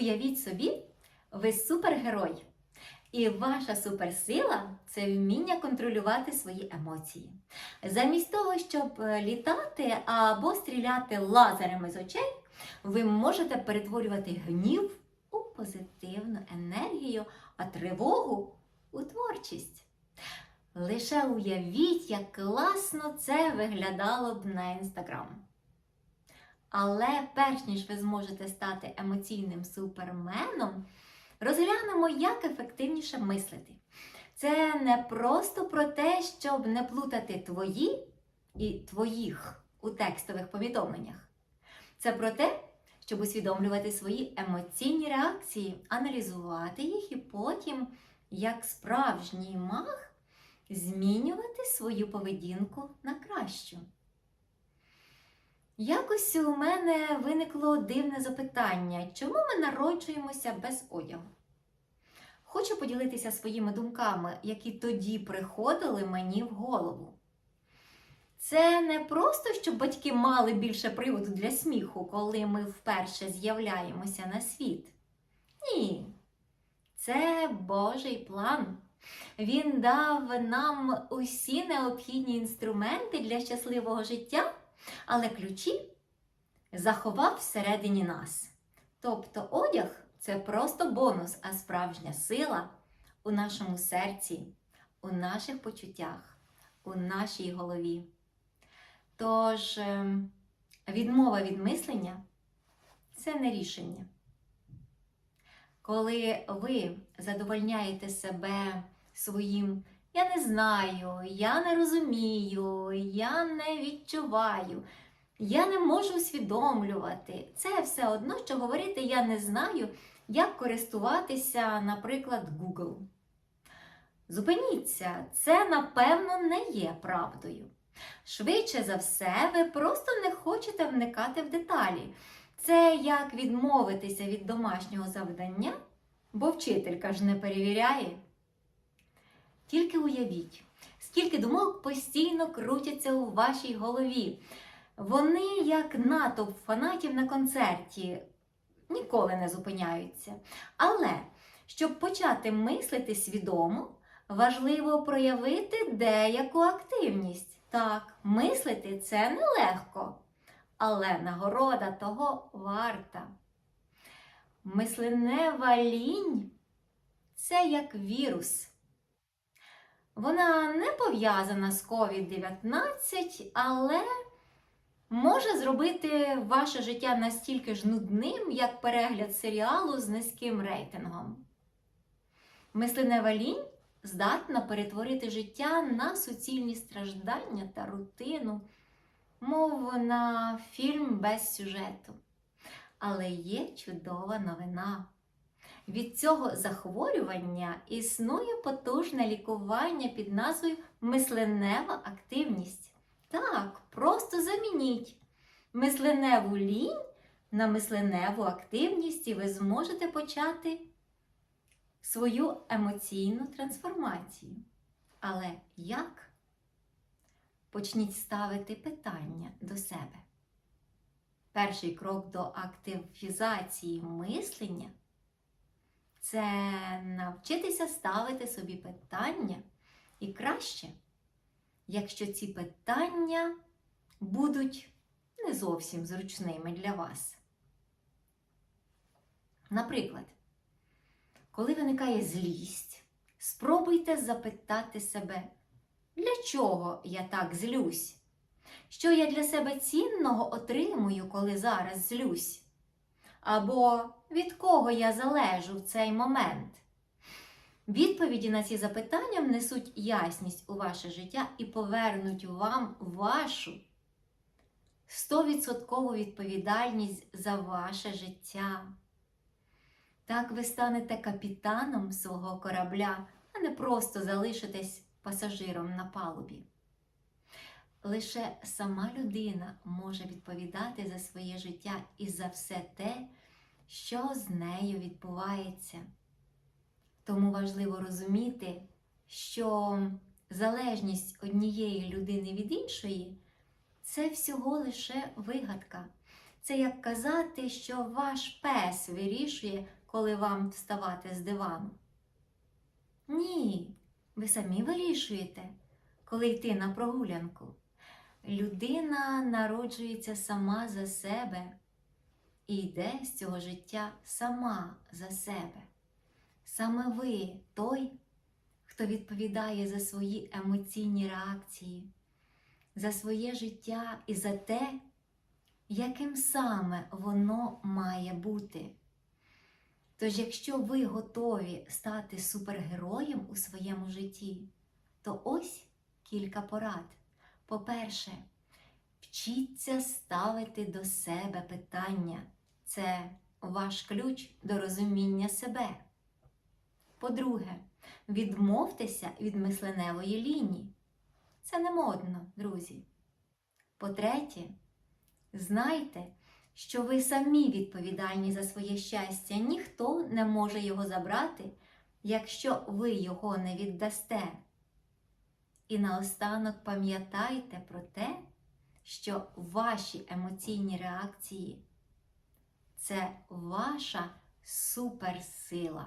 Уявіть собі, ви супергерой. І ваша суперсила це вміння контролювати свої емоції. Замість того, щоб е, літати або стріляти лазерами з очей, ви можете перетворювати гнів у позитивну енергію, а тривогу у творчість. Лише уявіть, як класно це виглядало б на інстаграм. Але перш ніж ви зможете стати емоційним суперменом, розглянемо, як ефективніше мислити. Це не просто про те, щоб не плутати твої і твоїх у текстових повідомленнях. Це про те, щоб усвідомлювати свої емоційні реакції, аналізувати їх і потім, як справжній маг, змінювати свою поведінку на кращу. Якось у мене виникло дивне запитання, чому ми народжуємося без одягу? Хочу поділитися своїми думками, які тоді приходили мені в голову. Це не просто, щоб батьки мали більше приводу для сміху, коли ми вперше з'являємося на світ. Ні, це Божий план. Він дав нам усі необхідні інструменти для щасливого життя, але ключі заховав всередині нас. Тобто одяг це просто бонус, а справжня сила у нашому серці, у наших почуттях, у нашій голові. Тож ем, відмова від мислення це не рішення. Коли ви задовольняєте себе своїм я не знаю, я не розумію, я не відчуваю, я не можу усвідомлювати. Це все одно, що говорити я не знаю, як користуватися, наприклад, Google. Зупиніться, це напевно не є правдою. Швидше за все, ви просто не хочете вникати в деталі. Це як відмовитися від домашнього завдання, бо вчителька ж не перевіряє. Тільки уявіть, скільки думок постійно крутяться у вашій голові. Вони, як натовп фанатів на концерті, ніколи не зупиняються. Але щоб почати мислити свідомо, важливо проявити деяку активність. Так, мислити це нелегко, але нагорода того варта. Мисленева лінь це як вірус. Вона не пов'язана з COVID-19, але може зробити ваше життя настільки ж нудним, як перегляд серіалу з низьким рейтингом. Мисленева лінь здатна перетворити життя на суцільні страждання та рутину, мов на фільм без сюжету. Але є чудова новина. Від цього захворювання існує потужне лікування під назвою мисленева активність. Так, просто замініть мисленеву лінь на мисленеву активність, і ви зможете почати свою емоційну трансформацію. Але як? Почніть ставити питання до себе. Перший крок до активізації мислення це навчитися ставити собі питання і краще, якщо ці питання будуть не зовсім зручними для вас. Наприклад, коли виникає злість, спробуйте запитати себе, для чого я так злюсь? Що я для себе цінного отримую, коли зараз злюсь? Або від кого я залежу в цей момент? Відповіді на ці запитання внесуть ясність у ваше життя і повернуть вам вашу 100% відповідальність за ваше життя. Так ви станете капітаном свого корабля, а не просто залишитесь пасажиром на палубі. Лише сама людина може відповідати за своє життя і за все те, що з нею відбувається. Тому важливо розуміти, що залежність однієї людини від іншої це всього лише вигадка. Це як казати, що ваш пес вирішує, коли вам вставати з дивану. Ні, ви самі вирішуєте, коли йти на прогулянку. Людина народжується сама за себе і йде з цього життя сама за себе. Саме ви той, хто відповідає за свої емоційні реакції, за своє життя і за те, яким саме воно має бути. Тож, якщо ви готові стати супергероєм у своєму житті, то ось кілька порад. По-перше, вчіться ставити до себе питання. Це ваш ключ до розуміння себе. По-друге, відмовтеся від мисленевої лінії. Це не модно, друзі. По-третє, знайте, що ви самі відповідальні за своє щастя. Ніхто не може його забрати, якщо ви його не віддасте. І наостанок пам'ятайте про те, що ваші емоційні реакції це ваша суперсила.